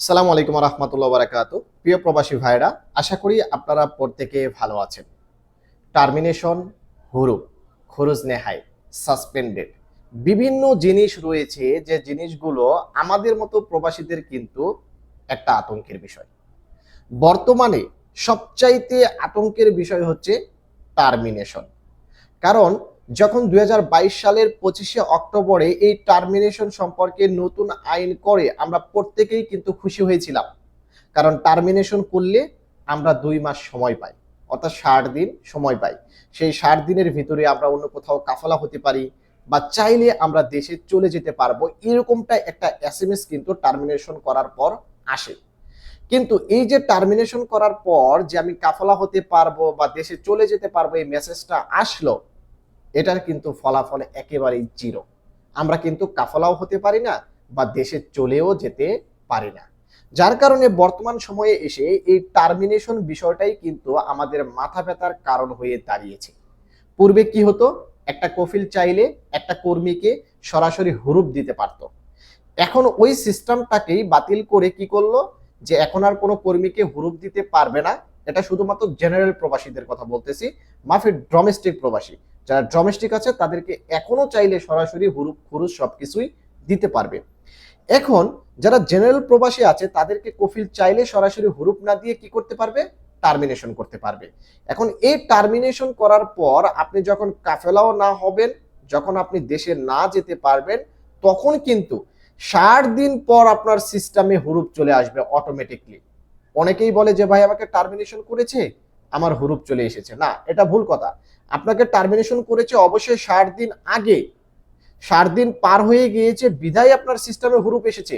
সালাম আলাইকুম রহমতুল্লাহ বারাকাত প্রিয় প্রবাসী ভাইরা আশা করি আপনারা প্রত্যেকে ভালো আছেন। টার্মিনেশন, হুরুপ খরচ নেহাই, সাসপেন্ডেড। বিভিন্ন জিনিস রয়েছে যে জিনিসগুলো আমাদের মতো প্রবাসীদের কিন্তু একটা আতঙ্কের বিষয়। বর্তমানে সবচাইতে আতঙ্কের বিষয় হচ্ছে টার্মিনেশন। কারণ যখন দুই হাজার বাইশ সালের পঁচিশে অক্টোবরে এই টার্মিনেশন সম্পর্কে নতুন আইন করে আমরা প্রত্যেকেই কিন্তু খুশি হয়েছিলাম। কারণ টার্মিনেশন করলে আমরা দুই মাস সময় পাই, অর্থাৎ ষাট দিন সময় পাই। সেই ষাট দিনের ভিতরে আমরা অন্য কোথাও কাফলা হতে পারি বা চাইলে আমরা দেশে চলে যেতে পারব, এরকমটা একটা এস কিন্তু টার্মিনেশন করার পর আসে। কিন্তু এই যে টার্মিনেশন করার পর যে আমি কাফলা হতে পারব বা দেশে চলে যেতে পারব এই মেসেজটা আসলো এটার কিন্তু ফলাফল একেবারেই জিরো। আমরা কিন্তু কাফলাও হতে পারি না বা দেশে চলেও যেতে পারি না। যার কারণে বর্তমান সময়ে এসে এই টার্মিনেশন বিষয়টাই কিন্তু আমাদের মাথা ব্যথার কারণ হয়ে দাঁড়িয়েছে। পূর্বে কি হতো? একটা কফিল চাইলে একটা কর্মীকে সরাসরি হুরুপ দিতে পারত। এখন ওই সিস্টেমটাকেই বাতিল করে কি করল? যে এখন আর কোনো কর্মীকে হুরুপ দিতে পারবে না। এটা শুধুমাত্র জেনারেল প্রবাসীদের কথা বলতেছি মাফি ডোমেস্টিক প্রবাসী। যারা ডোমেস্টিক আছে, তাদেরকে এখনও চাইলে সরাসরি হুরুপ খুরুজ সবকিছুই দিতে পারবে। এখন যারা জেনারেল প্রবাসী আছে, তাদেরকে কফিল চাইলে সরাসরি হুরুপ না দিয়ে কি করতে পারবে? টার্মিনেশন করতে পারবে। এখন এই টার্মিনেশন করার পর আপনি যখন কাফেলাও না হবেন, যখন আপনি দেশে না যেতে পারবেন, তখন কিন্তু ষাট দিন পর আপনার সিস্টেমে হুরুপ চলে আসবে অটোমেটিকলি অনেকেই বলে যে, ভাই, আমাকে টার্মিনেশন করেছে? আমার হুরুপ চলে এসেছে। না, এটা ভুল কথা। আপনাকে টার্মিনেশন করেছে অবশ্যই ষাট দিন আগে। ষাট দিন পার হয়ে গিয়েছে, বিধায় আপনার সিস্টেমে হুরুপ এসেছে।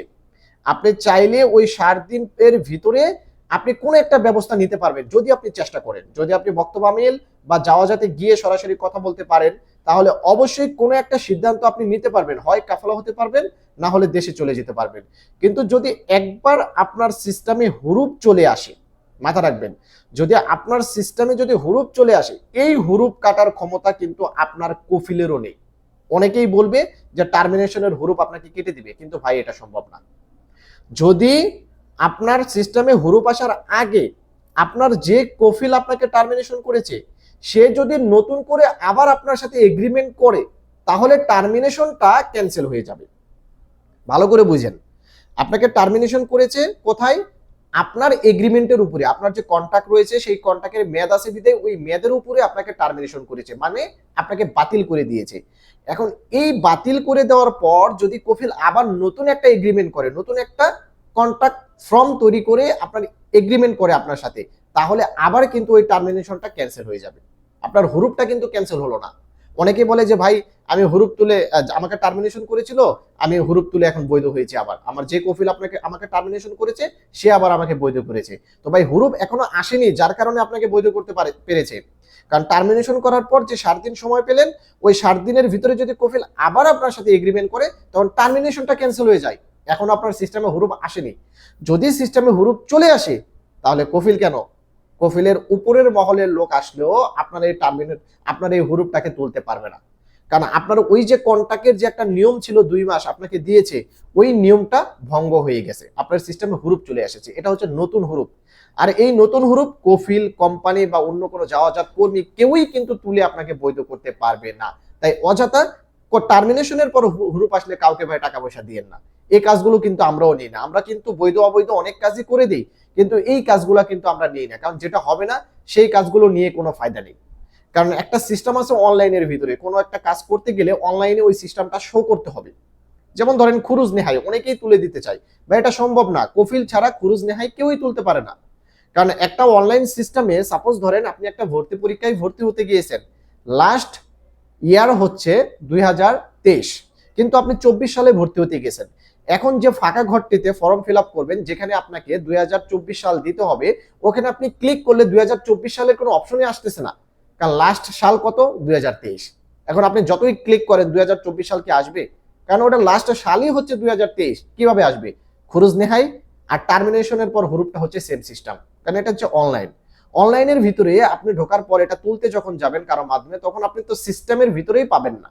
আপনি চাইলে ওই ষাট দিন এর ভিতরে আপনি কোন একটা ব্যবস্থা নিতে পারবেন, যদি আপনি চেষ্টা করেন। যদি আপনি বক্তব্য আমিল বা যাওয়া যাতে গিয়ে সরাসরি কথা বলতে পারেন, তাহলে অবশ্যই কোনো একটা সিদ্ধান্ত আপনি নিতে পারবেন। হয় কাফলা হতে পারবেন, না হলে দেশে চলে যেতে পারবেন। কিন্তু যদি একবার আপনার সিস্টেমে হুরুপ চলে আসে মাথা রাখবেন। যদি আপনার সিস্টেমে যদি হুরুপ চলে আসে, এই হুরুপ কাটার ক্ষমতা কিন্তু আপনার কফিলেরও নেই। অনেকেই বলবে যে টার্মিনেশনের হুরুপ আপনাকে কেটে দিবে, কিন্তু ভাই, এটা সম্ভব না। যদি আপনার সিস্টেমে হুরুপ আসার আগে আপনার যে কফিল আপনাকে টার্মিনেশন করেছে, সে যদি নতুন করে আবার আপনার সাথে এগ্রিমেন্ট করে, তাহলে টার্মিনেশনটা ক্যান্সেল হয়ে যাবে। ভালো করে বুঝেন। আপনাকে টার্মিনেশন করেছে কোথায়? আপনার এগ্রিমেন্টের উপরে, আপনার যে কন্ট্রাক্ট রয়েছে, সেই কন্ট্রাক্টের মেয়াদ আছে বিদায় ওই মেয়াদের উপরে আপনাকে টার্মিনেশন করেছে মানে আপনাকে বাতিল করে দিয়েছে। এখন এই বাতিল করে দেওয়ার পর যদি কফিল আবার নতুন একটা এগ্রিমেন্ট করে, নতুন একটা কন্ট্রাক্ট ফর্ম তৈরি করে আপনার এগ্রিমেন্ট করে আপনার সাথে, তাহলে আবার কিন্তু ওই টার্মিনেশনটা ক্যান্সেল হয়ে যাবে। আপনার হরুপটা কিন্তু ক্যান্সেল হলো না। অনেকে বলে যে, ভাই, আমি হুরুপ তুলে আমাকে টার্মিনেশন করেছিল, আমি হুরুপ তুলে এখন বৈধ হয়েছে আবার। আমার যে কফিল আপনাকে, আমাকে টার্মিনেশন করেছে, সে আবার আমাকে বৈধ করেছে। তো ভাই, হুরুপ এখনও আসেনি, যার কারণে আপনাকে বৈধ করতে পারে, পেরেছে। কারণ টার্মিনেশন করার পর যে সাত দিন সময় পেলেন, ওই সাত দিনের ভিতরে যদি কফিল আবার আপনার সাথে এগ্রিমেন্ট করে, তখন টার্মিনেশনটা ক্যান্সেল হয়ে যায়। এখন আপনার সিস্টেমে হুরুপ আসেনি। যদি সিস্টেমে হুরুপ চলে আসে, তাহলে কফিল কেন কফিলের উপরের মহলের লোক আসলেও আপনার এই টার্মিনেট আপনার এই হুরুপটাকে তুলতে পারবে না। কারণ আপনার ওই যে কন্টাক্টের যে একটা নিয়ম ছিল দুই মাস আপনাকে দিয়েছে, ওই নিয়মটা ভঙ্গ হয়ে গেছে। আপনার সিস্টেমে হুরুপ চলে এসেছে। এটা হচ্ছে নতুন হুরুপ। আর এই নতুন হুরুপ কফিল কোম্পানি বা অন্য কোনো যাওয়াজাত কর্মী কেউই কিন্তু তুলে আপনাকে বৈধ করতে পারবে না। তাই অযথা টার্মিনেশনের পর হুরুপ আসলে কাউকে ভাই টাকা পয়সা দিয়েন না। এই কাজগুলো কিন্তু আমরাও নিই না। আমরা কিন্তু বৈধ, অবৈধ অনেক কাজই করে দিই, কিন্তু এই কাজগুলো কিন্তু আমরা নিই না। কারণ যেটা হবে না, সেই কাজগুলো নিয়ে কোনো ফায়দা নেই। কারণ একটা সিস্টেম আছে অনলাইনের ভিতরে। কোনো একটা কাজ করতে গেলে অনলাইনে ওই সিস্টেমটা শো করতে হবে। যেমন ধরেন খুরুজ নেহাই, অনেকেই তুলে দিতে চায়। বা এটা সম্ভব না। কফিল ছাড়া খুরুজ নেহাই কেউই তুলতে পারে না। কারণ একটা অনলাইন সিস্টেমে সাপোজ ধরেন আপনি একটা ভর্তি পরীক্ষায় ভর্তি হতে গিয়েছেন। লাস্ট ইয়ার হচ্ছে দুই হাজার তেইশ। কিন্তু আপনি চব্বিশ সালে ভর্তি হতে গেছেন। এখন যে ফাঁকা ঘরটিতে ফর্ম ফিল করবেন, যেখানে আপনাকে দুই সাল দিতে হবে, ওখানে আপনি ক্লিক করলে দুই সালের কোনো অপশনই আসতেছে না। কারণ লাস্ট সাল কত? দুই হাজার তেইশ। এখন আপনি যতই ক্লিক করেন, দুই সাল কি আসবে? কারণ ওটা লাস্ট সালই হচ্ছে দুই হাজার তেইশ। কীভাবে আসবে? খুরুজ নেহাই আর টার্মিনেশনের পর হুরুপটা হচ্ছে সেম সিস্টেম কারণ এটা হচ্ছে অনলাইন অনলাইনের ভিতরে আপনি ঢোকার পর এটা তুলতে যখন যাবেন কারও মাধ্যমে, তখন আপনি তো সিস্টেমের ভিতরেই পাবেন না।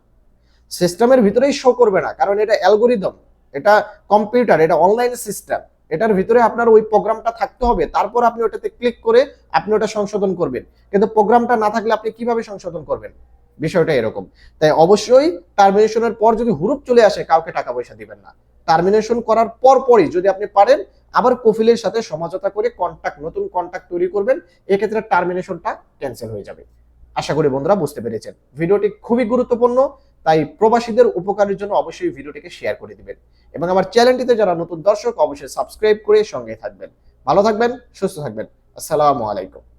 সিস্টেমের ভিতরেই শো করবে না, কারণ এটা অ্যালগোরিদম, এটা কম্পিউটার, এটা অনলাইন সিস্টেম। এটার ভিতরে আপনার ওই প্রোগ্রামটা থাকতে হবে, তারপর আপনি ওটাতে ক্লিক করে আপনি ওটা সংশোধন করবেন। কিন্তু প্রোগ্রামটা না থাকলে আপনি কীভাবে সংশোধন করবেন? বিষয়টা এরকম। তাই অবশ্যই টার্মিনেশনের পর যদি হুরুপ চলে আসে, কাউকে টাকা পয়সা দিবেন না। টার্মিনেশন করার পর পরই যদি আপনি পারেন আবার কফিলের সাথে সমাজতা করে কন্ট্যাক্ট নতুন কন্ট্যাক্ট তৈরি করবেন, এক্ষেত্রে টার্মিনেশনটা ক্যান্সেল হয়ে যাবে। আশা করি বন্ধুরা বুঝতে পেরেছেন। ভিডিওটি খুবই গুরুত্বপূর্ণ, তাই প্রবাসীদের উপকারের জন্য অবশ্যই ভিডিওটিকে শেয়ার করে দিবেন। এবং আমার চ্যানেলটিতে যারা নতুন দর্শক, অবশ্যই সাবস্ক্রাইব করে সঙ্গে থাকবেন। ভালো থাকবেন, সুস্থ থাকবেন। আসসালামু আলাইকুম।